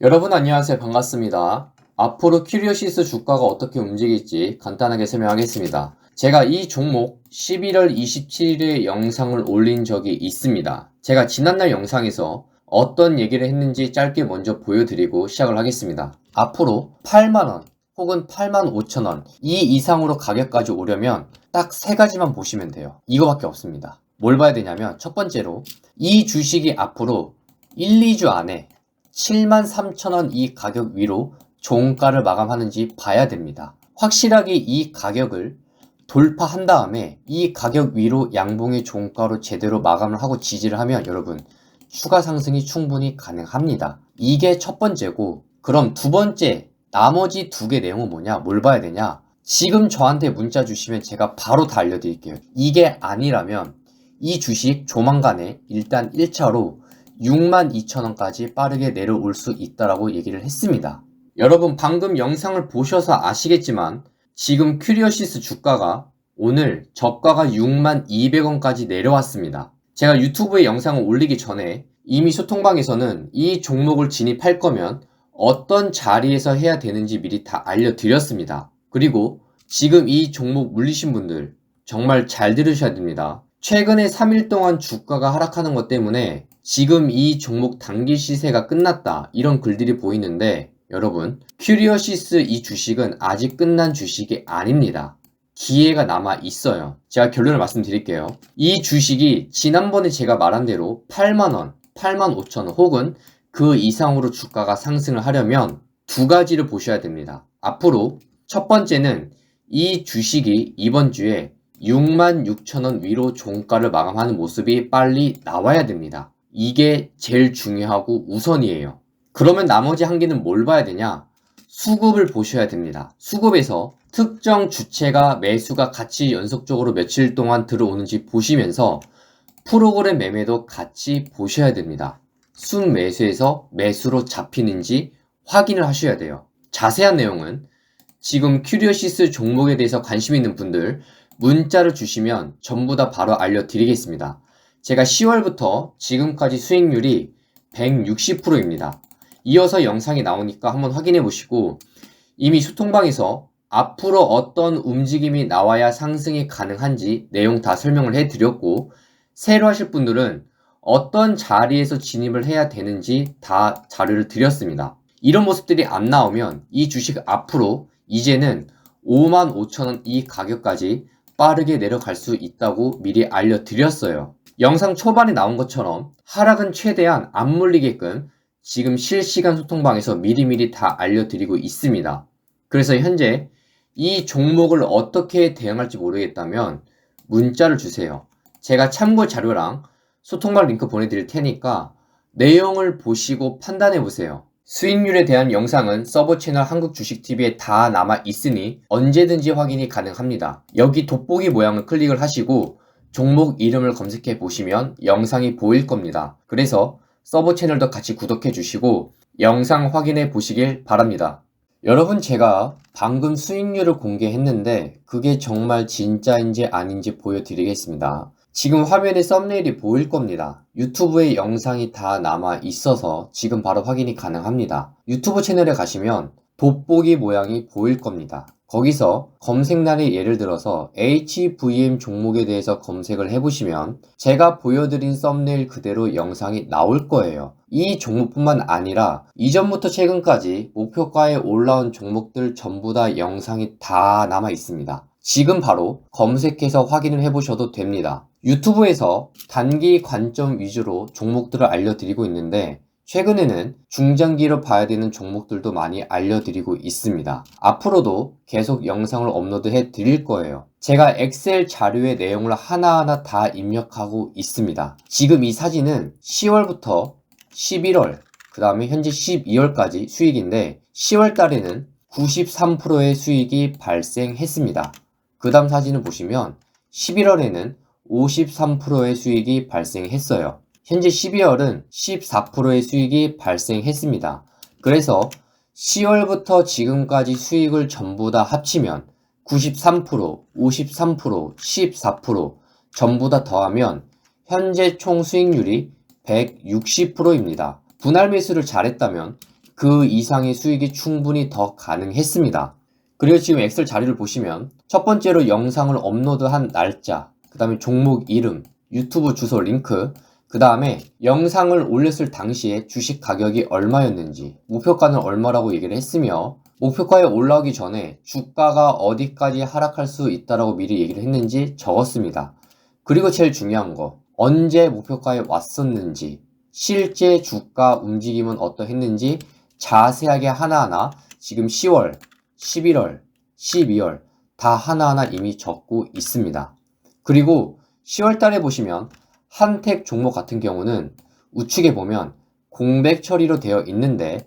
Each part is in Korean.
여러분 안녕하세요. 반갑습니다. 앞으로 큐리오시스 주가가 어떻게 움직일지 간단하게 설명하겠습니다. 제가 이 종목 11월 27일에 영상을 올린 적이 있습니다. 제가 지난날 영상에서 어떤 얘기를 했는지 짧게 먼저 보여드리고 시작을 하겠습니다. 앞으로 8만원 혹은 8만 5천원 이 이상으로 가격까지 오려면 딱 세 가지만 보시면 돼요. 이거밖에 없습니다. 뭘 봐야 되냐면 첫 번째로 이 주식이 앞으로 1, 2주 안에 73,000원 이 가격 위로 종가를 마감하는지 봐야 됩니다. 확실하게 이 가격을 돌파한 다음에 이 가격 위로 양봉의 종가로 제대로 마감을 하고 지지를 하면 여러분 추가 상승이 충분히 가능합니다. 이게 첫 번째고 그럼 두 번째 나머지 두 개 내용은 뭐냐? 뭘 봐야 되냐? 지금 저한테 문자 주시면 제가 바로 다 알려드릴게요. 이게 아니라면 이 주식 조만간에 일단 1차로 62,000원까지 빠르게 내려올 수 있다라고 얘기를 했습니다. 여러분 방금 영상을 보셔서 아시겠지만 지금 큐리어시스 주가가 오늘 저가가 62,200원까지 내려왔습니다. 제가 유튜브에 영상을 올리기 전에 이미 소통방에서는 이 종목을 진입할 거면 어떤 자리에서 해야 되는지 미리 다 알려드렸습니다. 그리고 지금 이 종목 물리신 분들 정말 잘 들으셔야 됩니다. 최근에 3일 동안 주가가 하락하는 것 때문에 지금 이 종목 단기 시세가 끝났다 이런 글들이 보이는데 여러분 큐리어시스 이 주식은 아직 끝난 주식이 아닙니다. 기회가 남아 있어요. 제가 결론을 말씀드릴게요. 이 주식이 지난번에 제가 말한 대로 8만원, 8만 5천원 혹은 그 이상으로 주가가 상승을 하려면 두 가지를 보셔야 됩니다. 앞으로 첫 번째는 이 주식이 이번 주에 6만 6천원 위로 종가를 마감하는 모습이 빨리 나와야 됩니다. 이게 제일 중요하고 우선이에요. 그러면 나머지 한 개는 뭘 봐야 되냐? 수급을 보셔야 됩니다. 수급에서 특정 주체가 매수가 같이 연속적으로 며칠 동안 들어오는지 보시면서 프로그램 매매도 같이 보셔야 됩니다. 순매수에서 매수로 잡히는지 확인을 하셔야 돼요. 자세한 내용은 지금 큐리오시스 종목에 대해서 관심 있는 분들 문자를 주시면 전부 다 바로 알려드리겠습니다. 제가 10월부터 지금까지 수익률이 160%입니다. 이어서 영상이 나오니까 한번 확인해 보시고 이미 소통방에서 앞으로 어떤 움직임이 나와야 상승이 가능한지 내용 다 설명을 해 드렸고 새로 하실 분들은 어떤 자리에서 진입을 해야 되는지 다 자료를 드렸습니다. 이런 모습들이 안 나오면 이 주식 앞으로 이제는 5만 5천원 이 가격까지 빠르게 내려갈 수 있다고 미리 알려드렸어요. 영상 초반에 나온 것처럼 하락은 최대한 안 물리게끔 지금 실시간 소통방에서 미리미리 다 알려드리고 있습니다. 그래서 현재 이 종목을 어떻게 대응할지 모르겠다면 문자를 주세요. 제가 참고 자료랑 소통방 링크 보내드릴 테니까 내용을 보시고 판단해 보세요. 수익률에 대한 영상은 서버 채널 한국주식TV에 다 남아 있으니 언제든지 확인이 가능합니다. 여기 돋보기 모양을 클릭을 하시고 종목 이름을 검색해 보시면 영상이 보일 겁니다. 그래서 서버 채널도 같이 구독해 주시고 영상 확인해 보시길 바랍니다. 여러분 제가 방금 수익률을 공개했는데 그게 정말 진짜인지 아닌지 보여드리겠습니다. 지금 화면에 썸네일이 보일 겁니다. 유튜브에 영상이 다 남아 있어서 지금 바로 확인이 가능합니다. 유튜브 채널에 가시면 돋보기 모양이 보일 겁니다. 거기서 검색란에 예를 들어서 HVM 종목에 대해서 검색을 해보시면 제가 보여드린 썸네일 그대로 영상이 나올 거예요. 이 종목뿐만 아니라 이전부터 최근까지 목표가에 올라온 종목들 전부 다 영상이 다 남아 있습니다. 지금 바로 검색해서 확인을 해보셔도 됩니다. 유튜브에서 단기 관점 위주로 종목들을 알려드리고 있는데 최근에는 중장기로 봐야 되는 종목들도 많이 알려드리고 있습니다. 앞으로도 계속 영상을 업로드해 드릴 거예요. 제가 엑셀 자료의 내용을 하나하나 다 입력하고 있습니다. 지금 이 사진은 10월부터 11월, 그 다음에 현재 12월까지 수익인데 10월 달에는 93%의 수익이 발생했습니다. 그 다음 사진을 보시면 11월에는 53%의 수익이 발생했어요. 현재 12월은 14%의 수익이 발생했습니다. 그래서 10월부터 지금까지 수익을 전부 다 합치면 93%, 53%, 14% 전부 다 더하면 현재 총 수익률이 160%입니다. 분할 매수를 잘했다면 그 이상의 수익이 충분히 더 가능했습니다. 그리고 지금 엑셀 자료를 보시면 첫 번째로 영상을 업로드한 날짜, 그 다음에 종목 이름, 유튜브 주소 링크, 그 다음에 영상을 올렸을 당시에 주식 가격이 얼마였는지, 목표가는 얼마라고 얘기를 했으며, 목표가에 올라오기 전에 주가가 어디까지 하락할 수 있다라고 미리 얘기를 했는지 적었습니다. 그리고 제일 중요한 거, 언제 목표가에 왔었는지, 실제 주가 움직임은 어떠했는지 자세하게 하나하나 지금 10월, 11월, 12월 다 하나하나 이미 적고 있습니다. 그리고 10월 달에 보시면 한택 종목 같은 경우는 우측에 보면 공백 처리로 되어 있는데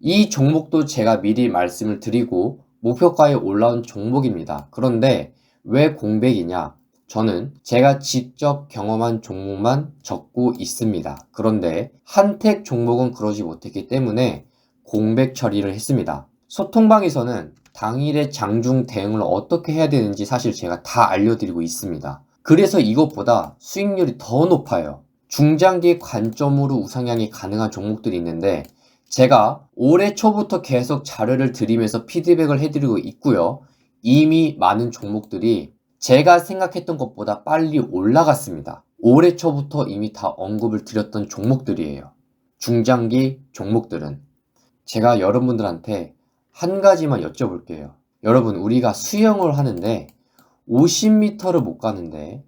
이 종목도 제가 미리 말씀을 드리고 목표가에 올라온 종목입니다. 그런데 왜 공백이냐? 저는 제가 직접 경험한 종목만 적고 있습니다. 그런데 한택 종목은 그러지 못했기 때문에 공백 처리를 했습니다. 소통방에서는 당일의 장중 대응을 어떻게 해야 되는지 사실 제가 다 알려드리고 있습니다. 그래서 이것보다 수익률이 더 높아요. 중장기 관점으로 우상향이 가능한 종목들이 있는데 제가 올해 초부터 계속 자료를 드리면서 피드백을 해드리고 있고요. 이미 많은 종목들이 제가 생각했던 것보다 빨리 올라갔습니다. 올해 초부터 이미 다 언급을 드렸던 종목들이에요. 중장기 종목들은 제가 여러분들한테 한 가지만 여쭤볼게요. 여러분, 우리가 수영을 하는데 50m를 못 가는데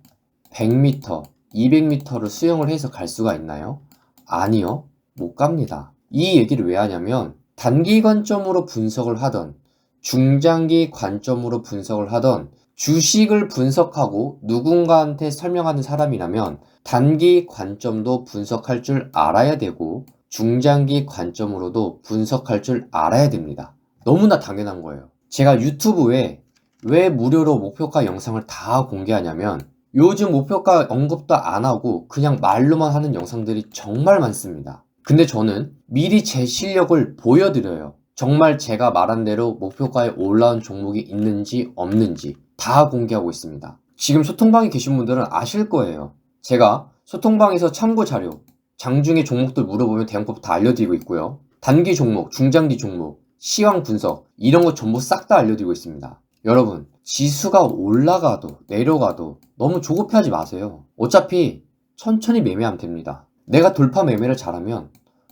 100m, 200m를 수영을 해서 갈 수가 있나요? 아니요. 못 갑니다. 이 얘기를 왜 하냐면 단기 관점으로 분석을 하던 중장기 관점으로 분석을 하던 주식을 분석하고 누군가한테 설명하는 사람이라면 단기 관점도 분석할 줄 알아야 되고 중장기 관점으로도 분석할 줄 알아야 됩니다. 너무나 당연한 거예요. 제가 유튜브에 왜 무료로 목표가 영상을 다 공개하냐면 요즘 목표가 언급도 안 하고 그냥 말로만 하는 영상들이 정말 많습니다. 근데 저는 미리 제 실력을 보여드려요. 정말 제가 말한 대로 목표가에 올라온 종목이 있는지 없는지 다 공개하고 있습니다. 지금 소통방에 계신 분들은 아실 거예요. 제가 소통방에서 참고 자료, 장중에 종목들 물어보면 대응법 다 알려드리고 있고요. 단기 종목, 중장기 종목, 시황 분석, 이런 거 전부 싹 다 알려드리고 있습니다. 여러분, 지수가 올라가도 내려가도 너무 조급해하지 마세요. 어차피 천천히 매매하면 됩니다. 내가 돌파 매매를 잘하면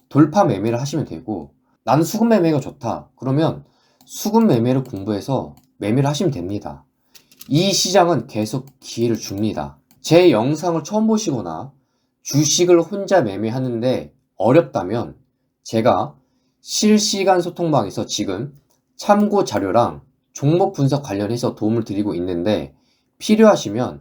돌파 매매를 하시면 되고 나는 수급 매매가 좋다. 그러면 수급 매매를 공부해서 매매를 하시면 됩니다. 이 시장은 계속 기회를 줍니다. 제 영상을 처음 보시거나 주식을 혼자 매매하는데 어렵다면 제가 실시간 소통방에서 지금 참고 자료랑 종목 분석 관련해서 도움을 드리고 있는데 필요하시면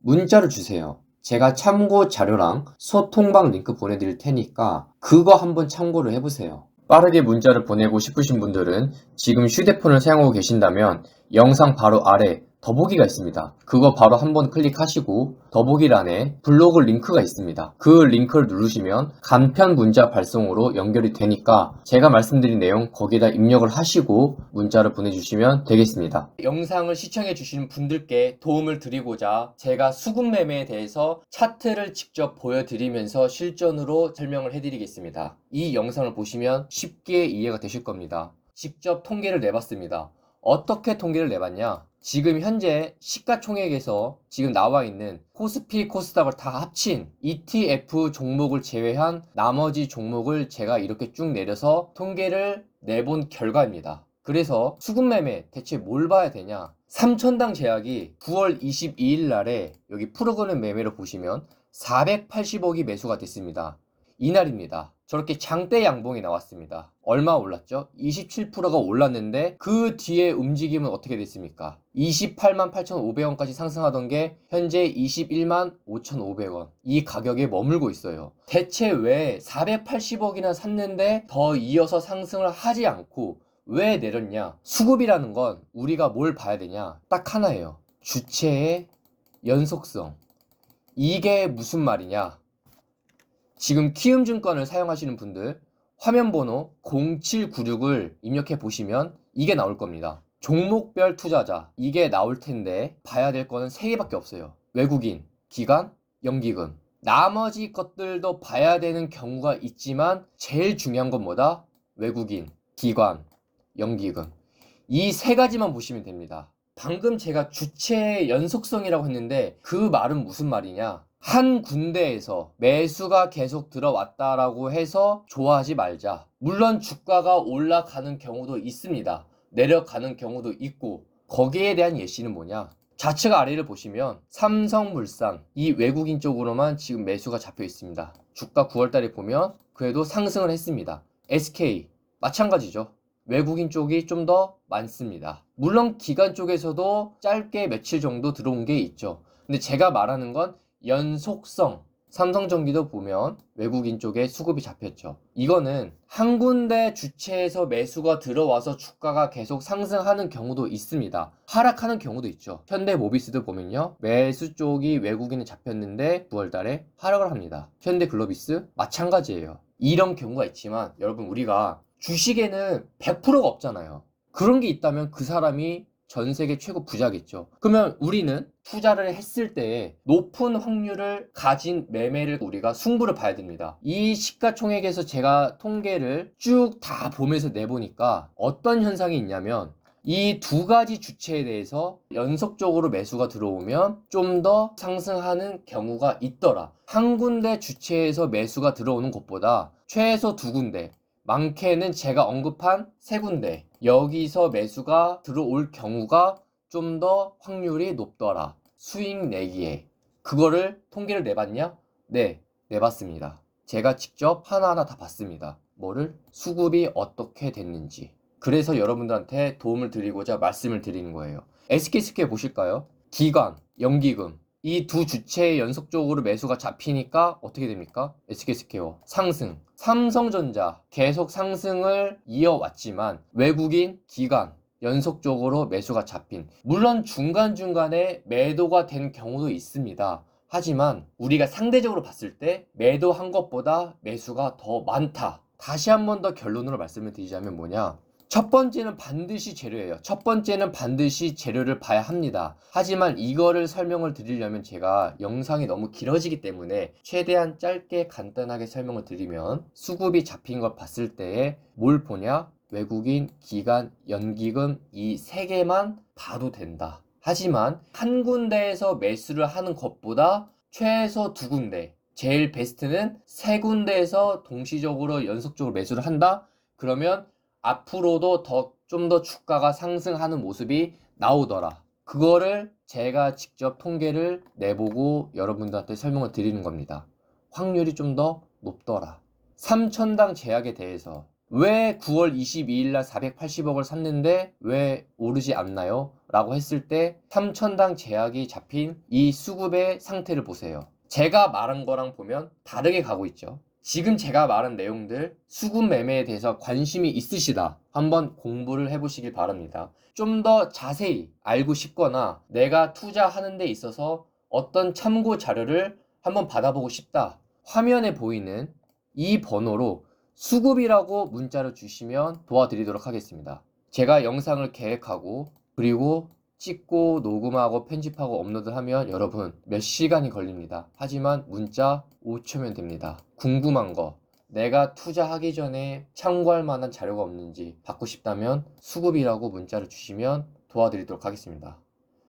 문자를 주세요. 제가 참고 자료랑 소통방 링크 보내드릴 테니까 그거 한번 참고를 해보세요. 빠르게 문자를 보내고 싶으신 분들은 지금 휴대폰을 사용하고 계신다면 영상 바로 아래 더보기가 있습니다. 그거 바로 한번 클릭하시고 더보기란에 블로그 링크가 있습니다. 그 링크를 누르시면 간편 문자 발송으로 연결이 되니까 제가 말씀드린 내용 거기에다 입력을 하시고 문자를 보내주시면 되겠습니다. 영상을 시청해 주신 분들께 도움을 드리고자 제가 수급 매매에 대해서 차트를 직접 보여드리면서 실전으로 설명을 해드리겠습니다. 이 영상을 보시면 쉽게 이해가 되실 겁니다. 직접 통계를 내봤습니다. 어떻게 통계를 내봤냐? 지금 현재 시가총액에서 지금 나와 있는 코스피, 코스닥을 다 합친 ETF 종목을 제외한 나머지 종목을 제가 이렇게 쭉 내려서 통계를 내본 결과입니다. 그래서 수급매매 대체 뭘 봐야 되냐? 3천당 제약이 9월 22일 날에 여기 프로그램 매매로 보시면 480억이 매수가 됐습니다. 이날입니다. 저렇게 장대 양봉이 나왔습니다. 얼마 올랐죠? 27%가 올랐는데 그 뒤에 움직임은 어떻게 됐습니까? 28만 8,500원까지 상승하던 게 현재 21만 5,500원. 이 가격에 머물고 있어요. 대체 왜 480억이나 샀는데 더 이어서 상승을 하지 않고 왜 내렸냐? 수급이라는 건 우리가 뭘 봐야 되냐? 딱 하나예요. 주체의 연속성. 이게 무슨 말이냐? 지금 키움증권을 사용하시는 분들 화면 번호 0796을 입력해 보시면 이게 나올 겁니다. 종목별 투자자 이게 나올 텐데 봐야 될 거는 3개밖에 없어요. 외국인, 기관, 연기금. 나머지 것들도 봐야 되는 경우가 있지만 제일 중요한 건 뭐다? 외국인, 기관, 연기금. 이 세 가지만 보시면 됩니다. 방금 제가 주체의 연속성이라고 했는데 그 말은 무슨 말이냐? 한 군데에서 매수가 계속 들어왔다라고 해서 좋아하지 말자. 물론 주가가 올라가는 경우도 있습니다. 내려가는 경우도 있고 거기에 대한 예시는 뭐냐? 좌측 아래를 보시면 삼성물산 이 외국인 쪽으로만 지금 매수가 잡혀 있습니다. 주가 9월달에 보면 그래도 상승을 했습니다. SK 마찬가지죠. 외국인 쪽이 좀 더 많습니다. 물론 기관 쪽에서도 짧게 며칠 정도 들어온 게 있죠. 근데 제가 말하는 건 연속성. 삼성전기도 보면 외국인 쪽에 수급이 잡혔죠. 이거는 한 군데 주체에서 매수가 들어와서 주가가 계속 상승하는 경우도 있습니다. 하락하는 경우도 있죠. 현대모비스도 보면요. 매수 쪽이 외국인에 잡혔는데 9월 달에 하락을 합니다. 현대글로비스 마찬가지예요. 이런 경우가 있지만 여러분 우리가 주식에는 100%가 없잖아요. 그런 게 있다면 그 사람이 전 세계 최고 부자겠죠. 그러면 우리는 투자를 했을 때 높은 확률을 가진 매매를 우리가 승부를 봐야 됩니다. 이 시가총액에서 제가 통계를 쭉 다 보면서 내보니까 어떤 현상이 있냐면 이 두 가지 주체에 대해서 연속적으로 매수가 들어오면 좀 더 상승하는 경우가 있더라. 한 군데 주체에서 매수가 들어오는 것보다 최소 두 군데, 많게는 제가 언급한 세 군데. 여기서 매수가 들어올 경우가 좀 더 확률이 높더라. 수익 내기에. 그거를 통계를 내봤냐? 네 내봤습니다. 제가 직접 하나하나 다 봤습니다. 뭐를? 수급이 어떻게 됐는지. 그래서 여러분들한테 도움을 드리고자 말씀을 드리는 거예요. SK스퀘어 보실까요? 기관, 연기금 이 두 주체의 연속적으로 매수가 잡히니까 어떻게 됩니까? SK스퀘어 상승 삼성전자 계속 상승을 이어왔지만 외국인 기관 연속적으로 매수가 잡힌 물론 중간중간에 매도가 된 경우도 있습니다. 하지만 우리가 상대적으로 봤을 때 매도한 것보다 매수가 더 많다. 다시 한 번 더 결론으로 말씀을 드리자면 뭐냐? 첫 번째는 반드시 재료예요. 첫 번째는 반드시 재료를 봐야 합니다. 하지만 이거를 설명을 드리려면 제가 영상이 너무 길어지기 때문에 최대한 짧게 간단하게 설명을 드리면 수급이 잡힌 걸 봤을 때에 뭘 보냐? 외국인, 기관, 연기금 이 세 개만 봐도 된다. 하지만 한 군데에서 매수를 하는 것보다 최소 두 군데, 제일 베스트는 세 군데에서 동시적으로 연속적으로 매수를 한다? 그러면 앞으로도 더 좀 더 주가가 상승하는 모습이 나오더라. 그거를 제가 직접 통계를 내보고 여러분들한테 설명을 드리는 겁니다. 확률이 좀 더 높더라. 3천당 제약에 대해서 왜 9월 22일 날 480억을 샀는데 왜 오르지 않나요? 라고 했을 때 3천당 제약이 잡힌 이 수급의 상태를 보세요. 제가 말한 거랑 보면 다르게 가고 있죠. 지금 제가 말한 내용들 수급 매매에 대해서 관심이 있으시다. 한번 공부를 해보시길 바랍니다. 좀 더 자세히 알고 싶거나 내가 투자하는 데 있어서 어떤 참고 자료를 한번 받아보고 싶다. 화면에 보이는 이 번호로 수급이라고 문자를 주시면 도와드리도록 하겠습니다. 제가 영상을 계획하고 그리고 찍고 녹음하고 편집하고 업로드하면 여러분 몇 시간이 걸립니다. 하지만 문자 5초면 됩니다. 궁금한 거 내가 투자하기 전에 참고할 만한 자료가 없는지 받고 싶다면 수급이라고 문자를 주시면 도와드리도록 하겠습니다.